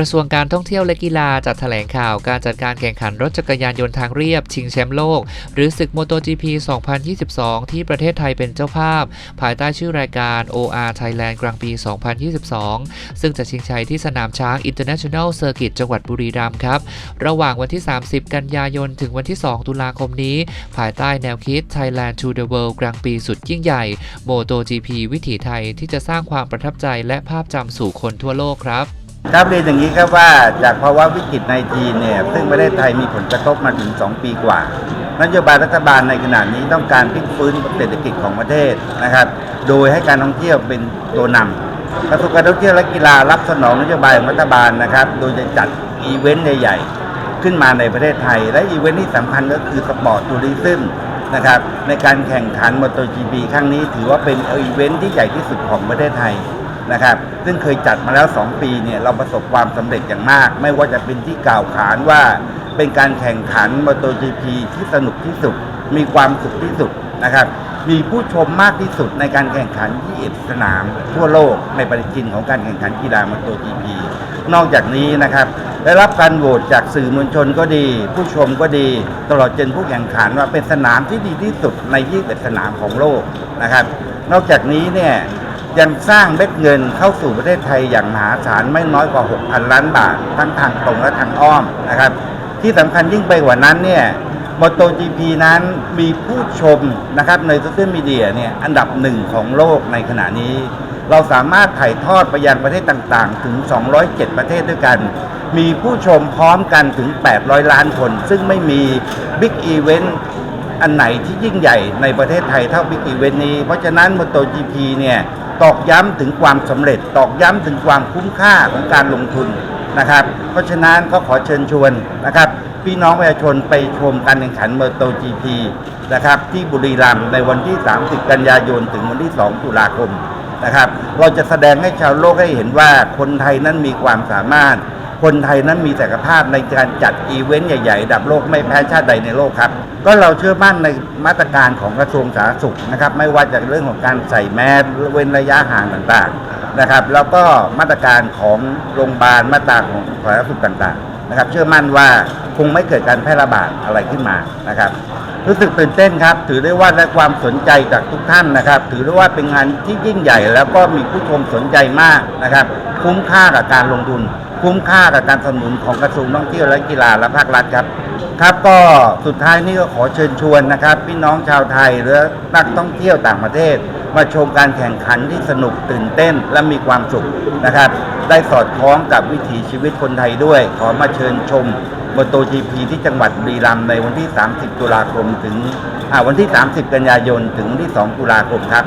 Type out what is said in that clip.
ระทรวงการท่องเที่ยวและกีฬาจัดแถลงข่าวการจัดการแข่งขันรถจักรยานยนต์ทางเรียบ ชิงแชมป์โลก หรือศึก MotoGP 2022 ที่ประเทศไทยเป็นเจ้าภาพ ภายใต้ชื่อรายการ OR Thailand กลางปี 2022 ซึ่งจะชิงชัยที่สนามช้าง International Circuit จังหวัดบุรีรัมย์ครับ ระหว่างวันที่ 30 กันยายน ถึงวันที่ 2 ตุลาคมนี้ ภายใต้แนวคิด Thailand to the World กลางปีสุดยิ่งใหญ่ MotoGP วิถีไทยที่จะสร้างความประทับใจและภาพจำสู่คนทั่วโลกครับ ครับเรียนอย่างนี้ครับว่าจากภาวะวิกฤตในจีนเนี่ยซึ่งประเทศไทยมีผลกระทบมาถึง 2 ปีกว่านโยบายรัฐบาลในขณะนี้ต้องการพลิกฟื้นเศรษฐกิจของประเทศนะครับ โดยให้การท่องเที่ยวเป็นตัวนำกระทรวงการท่องเที่ยวและกีฬารับสนองนโยบายของรัฐบาลนะครับ โดยจะจัดอีเวนต์ใหญ่ๆขึ้นมาในประเทศไทย และอีเวนต์ที่สำคัญก็คือสปอร์ตทัวริซึมนะครับในการแข่งขันมอเตอร์จีพีครั้งนี้ถือว่าเป็นอีเวนต์ที่ใหญ่ที่สุดของประเทศไทย นะครับ ซึ่งเคยจัดมาแล้ว 2 ปีเนี่ยเราประสบความสำเร็จอย่างมาก ไม่ว่าจะเป็นที่กล่าวขานว่าเป็นการแข่งขันมอเตอร์จีพีที่สนุกที่สุด มีความสุขที่สุดนะครับ มีผู้ชมมากที่สุดในการแข่งขันที่เอ็ดสนาม ทั่วโลกในปฏิทินของการแข่งขันกีฬามอเตอร์จีพีนอกจากนี้นะครับได้รับการโหวตจากสื่อมวลชนก็ดี ผู้ชมก็ดี ตลอดจนผู้แข่งขันว่าเป็นสนามที่ดีที่สุดใน 21 สนามของโลกนะครับ นอกจากนี้เนี่ย ยังสร้างเม็ดเงินเข้าสู่ประเทศไทยอย่างมหาศาลไม่น้อยกว่า 6,000 ล้านบาท ทั้งทางตรงและทางอ้อมนะครับ ที่สำคัญยิ่งไปกว่านั้นเนี่ยมอโต GP นั้นมีผู้ชมนะครับในโซเชียลมีเดียเนี่ยอันดับหนึ่งของโลกในขณะนี้ เราสามารถถ่ายทอดไปยังประเทศต่างๆ ถึง 207 ประเทศด้วยกัน มีผู้ชมพร้อมกันถึง 800 ล้านคน ซึ่งไม่มีบิ๊กอีเวนต์อันไหนที่ยิ่งใหญ่ในประเทศไทยเท่าบิ๊กอีเวนต์นี้ เพราะฉะนั้นมอโต GP เนี่ย ตอกย้ำถึงความสำเร็จ ตอกย้ำถึงความคุ้มค่าของการลงทุนนะครับ เพราะฉะนั้นก็ขอเชิญชวนนะครับ พี่น้องประชาชนไปชมการแข่งขันเมอโตจีพีนะครับ ที่บุรีรัมย์ในวันที่ 30 กันยายนถึงวันที่ 2 ตุลาคมนะครับ เราจะแสดงให้ชาวโลกให้เห็นว่าคนไทยนั้นมีความสามารถ คนไทยนั้นมีศักยภาพในการจัดอีเวนต์ใหญ่ๆระดับโลกไม่แพ้ชาติใดในโลกครับ ก็เราเชื่อมั่นในมาตรการของกระทรวงสาธารณสุขนะครับ ไม่ว่าจากเรื่องของการใส่แมสเว้นระยะห่างต่างๆนะครับ แล้วก็มาตรการของโรงพยาบาลมาตรการของสาธารณสุขต่างๆนะครับ เชื่อมั่นว่าคงไม่เกิดการแพร่ระบาดอะไรขึ้นมานะครับรู้สึกตื่นเต้นครับ ถือได้ว่าได้ความสนใจจากทุกท่านนะครับ ถือได้ว่าเป็นงานที่ยิ่งใหญ่ แล้วก็มีผู้ชมสนใจมากนะครับ คุ้มค่ากับการลงทุน คุ้มค่ากับการสนับสนุนของกระทรวงท่องเที่ยวและกีฬาและภาครัฐครับ ครับก็สุดท้ายนี้ก็ขอเชิญชวนนะครับ พี่น้องชาวไทยหรือนักท่องเที่ยวต่างประเทศ มาชมการแข่งขันที่สนุกตื่นเต้นและมีความสุขนะครับ ได้สอดคล้องกับวิถีชีวิตคนไทยด้วย ขอมาเชิญชมมอโตจีพีที่จังหวัดบุรีรัมย์ในวันที่ 30 ตุลาคมถึงวันที่ 30 กันยายนถึงวันที่ 2 ตุลาคมครับ